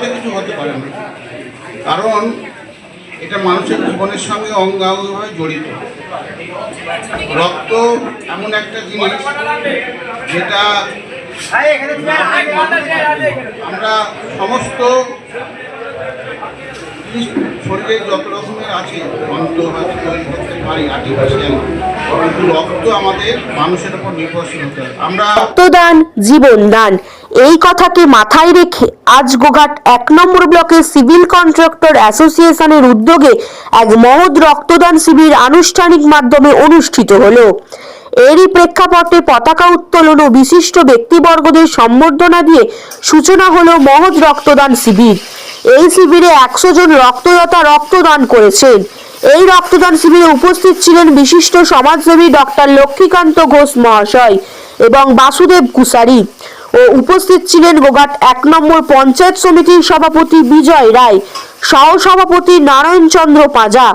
সাথে কিছু হতে পারে না। কারণ এটা মানুষের জীবনের সঙ্গে অঙ্গাঙ্গভাবে জড়িত। রক্ত এমন একটা জিনিস যেটা আমরা সমস্ত শরীরে যত রকমের আছে যন্ত্র হয়তো তৈরি করতে পারি আর্টিফিশিয়াল কিন্তু রক্ত আমাদের মানুষের উপর নির্ভরশীল হতে হয় আমরা রক্তদান, জীবনদান এই কথাকে মাথায় রেখে আজ গোঘাট এক নম্বর ব্লকের সিভিল কন্ট্রাক্টর অ্যাসোসিয়েশনের উদ্যোগে এক মহৎ রক্তদান শিবির আনুষ্ঠানিক মাধ্যমে অনুষ্ঠিত হলো। এরই প্রেক্ষাপটে পতাকা উত্তোলন ও বিশিষ্ট ব্যক্তিবর্গদের সম্বর্ধনা দিয়ে সূচনা হলো মহৎ রক্তদান শিবির। এই শিবিরে একশো জন রক্তদাতা রক্তদান করেছেন। এই রক্তদান শিবিরে উপস্থিত ছিলেন বিশিষ্ট সমাজসেবী ডক্টর লক্ষ্মীকান্ত ঘোষ মহাশয় এবং বাসুদেব কুসারি। ও উপস্থিত ছিলেন গোঘাট এক নম্বর পঞ্চায়েত সমিতির সভাপতি বিজয় রায় সহসভাপতি নারায়ণ চন্দ্র পাঁজা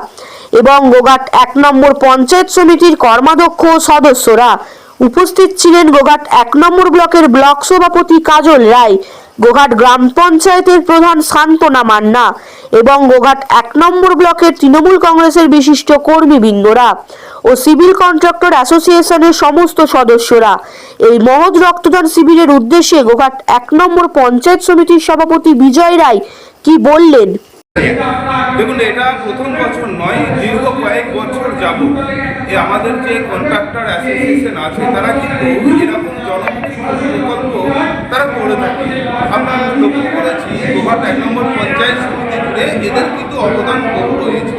এবং গোঘাট এক নম্বর পঞ্চায়েত সমিতির কর্মাধ্যক্ষ সদস্যরা। উপস্থিত ছিলেন গোঘাট এক নম্বর ব্লকের ব্লক সভাপতি কাজল রায় গোঘাট গ্রাম পঞ্চায়েতের প্রধান শান্তনা মান্না এবং গোঘাট এক নম্বর ব্লকের তৃণমূল কংগ্রেসের বিশিষ্ট কর্মীবৃন্দরা ও সিভিল কন্ট্রাক্টর অ্যাসোসিয়েশনের সমস্ত সদস্যরা। এই মহৎ রক্তদান শিবিরের উদ্দেশ্যে গোঘাট এক নম্বর পঞ্চায়েত সমিতির সভাপতি বিজয় রায় কি বললেন? দেখুন, এটা প্রথম বছর নয়, দীর্ঘ কয়েক বছর যাব আমাদের যে কন্ট্রাক্টর অ্যাসোসিয়েশন আছে, তারা কিন্তু এরকম জনমুখী প্রকল্প তারা করে থাকে আমরা লক্ষ্য করেছি গোহাট এক নম্বর পঞ্চায়েত সমিতি জুড়ে এদের কিন্তু অবদান বহু রয়েছে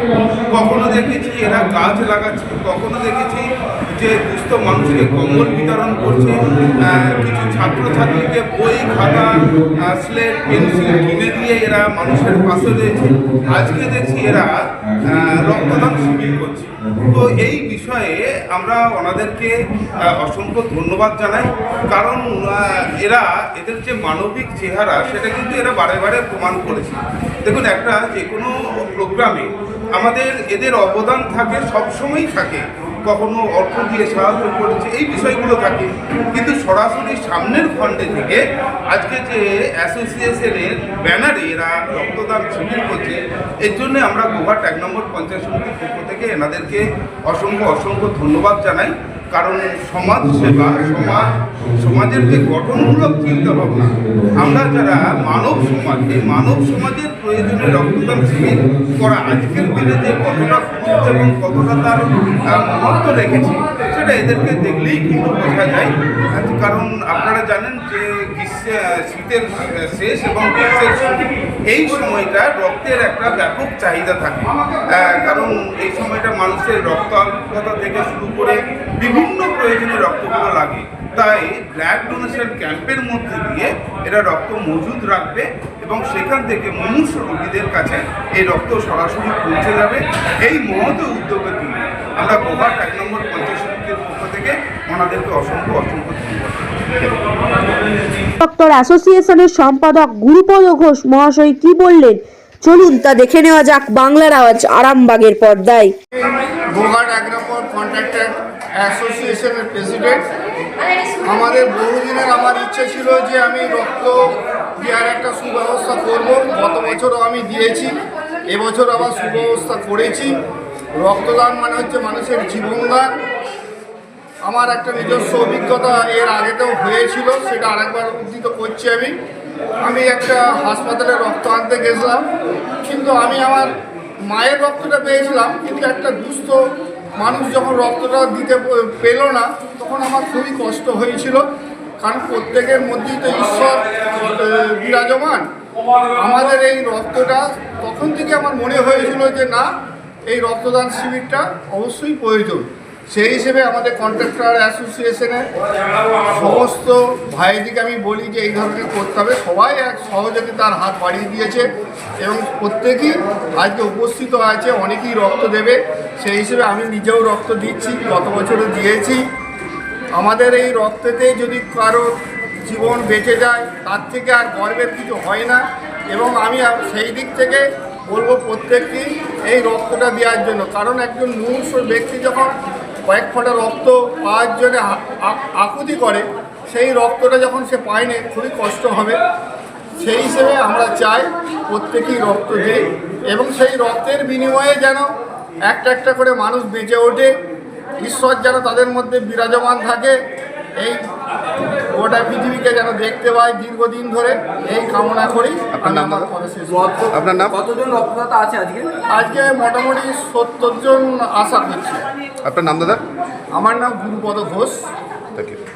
কখনো দেখেছি এরা গাছ লাগাচ্ছে, কখনো দেখেছি যে দুস্থ মানুষকে কম্বল বিতরণ করছে কিছু ছাত্রছাত্রীকে বই, খাতা স্লেট পেন্সিল কিনে দিয়ে এরা মানুষের পাশে রয়েছে। আজকে দেখছি এরা রক্তদান শিবির করছি। তো এই বিষয়ে আমরা ওনাদেরকে অসংখ্য ধন্যবাদ জানাই। কারণ এরা এদের যে মানবিক চেহারা, সেটা কিন্তু এরা বারে বারে প্রমাণ করেছে। দেখুন, একটা যে কোনো প্রোগ্রামে আমাদের এদের অবদান থাকে, সবসময়ই থাকে। কখনো অর্থ দিয়ে সাহায্য করেছে, এই বিষয়গুলো থাকে। কিন্তু সরাসরি সামনের ফান্ডে থেকে আজকে যে অ্যাসোসিয়েশনের ব্যানারে এরা রক্তদান শিবির করছে, এর জন্য আমরা গোহাট এক নম্বর পঞ্চায়েত সমিতির পক্ষ থেকে এনাদেরকে অসংখ্য অসংখ্য ধন্যবাদ জানাই। কারণ সমাজ সেবা, সমাজ, সমাজের যে গঠনমূলক চিন্তা ভাবনা আমরা যারা মানব সমাজ এই মানব সমাজের প্রয়োজনে রক্তদান শিবির করা আজকের দিনে যে কতটা গুরুত্ব এবং কতটা তার মহত্ব রেখেছি, সেটা এদেরকে দেখলেই কিন্তু বোঝা যায়। কারণ আপনারা জানেন যে শীতের শেষ এবং গ্রীষ্মের শুরু এই সময়টা রক্তের একটা ব্যাপক চাহিদা থাকে। কারণ এই সময়টা মানুষের রক্তাল্পতা থেকে শুরু করে বিভিন্ন প্রয়োজনীয় রক্তগুলো লাগে। তাই ব্লাড ডোনেশন ক্যাম্পের মধ্যে দিয়ে এরা রক্ত মজুদ রাখবে এবং সেখান থেকে মুমূর্ষ রোগীদের কাছে এই রক্ত সরাসরি পৌঁছে যাবে। এই মহৎ উদ্যোগের জন্য আমরা গোহাট এক নম্বর পঞ্চায়েত সমিতির পক্ষ থেকে ওনাদেরকে অসংখ্য অসংখ্য ধন্যবাদ। ডক্টর অ্যাসোসিয়েশনের সম্পাদক গুরুপদ ঘোষ মহাশয় কি বললেন? চলুন তা দেখে নেওয়া যাক বাংলার আওয়াজ আরামবাগের পর্দায়। অ্যাসোসিয়েশনের প্রেসিডেন্ট। আমাদের বহুদিনের আমার ইচ্ছে ছিল যে আমি রক্ত দেওয়ার একটা সুব্যবস্থা করব। গত বছরও আমি দিয়েছি, এবছর আবার সুব্যবস্থা করেছি। রক্তদান মানে হচ্ছে মানুষের জীবনদান। আমার একটা নিজস্ব অভিজ্ঞতা এর আগেতেও হয়েছিল, সেটা আরেকবার উদ্ধৃত করছি আমি। আমি একটা হাসপাতালে রক্ত আনতে গেছিলাম, কিন্তু আমি আমার মায়ের রক্তটা পেয়েছিলাম, কিন্তু একটা দুস্থ মানুষ যখন রক্তটা দিতে পেল না, তখন আমার খুবই কষ্ট হয়েছিল, কারণ প্রত্যেকের মধ্যেই তো ঈশ্বর বিরাজমান। আমাদের এই রক্তটা তখন থেকে আমার মনে হয়েছিল যে না, এই রক্তদান শিবিরটা অবশ্যই প্রয়োজন। সেই হিসেবে আমাদের কন্ট্রাক্টর অ্যাসোসিয়েশনের সমস্ত ভাইদিকে আমি বলি যে এই ধরনের করতে হবে। সবাই এক সহযোগিতার হাত বাড়িয়ে দিয়েছে এবং প্রত্যেকেই আজকে উপস্থিত আছে অনেকেই রক্ত দেবে। সেই হিসেবে আমি নিজেও রক্ত দিচ্ছি, গত বছরও দিয়েছি। আমাদের এই রক্তেতে যদি কারও জীবন বেঁচে যায়, তার থেকে আর গর্বের কিছু হয় না এবং আমি সেই দিক থেকে বলব প্রত্যেককেই এই রক্তটা দেওয়ার জন্য। কারণ একজন মুমূর্ষ ব্যক্তি যখন কয়েক ফোঁটা রক্ত পাওয়ার জন্য আকুতি করে, সেই রক্তটা যখন সে পায়নি, খুবই কষ্ট হবে। সেই হিসেবে আমরা চাই প্রত্যেকেই রক্ত দিই এবং সেই রক্তের বিনিময়ে যেন একটা একটা করে মানুষ বেঁচে ওঠে। ঈশ্বর যেন তাদের মধ্যে বিরাজমান থাকে। এই গোটা পৃথিবীকে যেন দেখতে পাই দীর্ঘদিন ধরে এই কামনা করি। আপনার আমি নাম? আমার দাদা? কথা শেষ আপনার নাম? কতজন রক্তদাতা আছে আজকে? আজকে মোটামুটি সত্তর জন আশা করছি। আপনার নাম দাদা? আমার নাম গুরুপদ ঘোষ। Thank you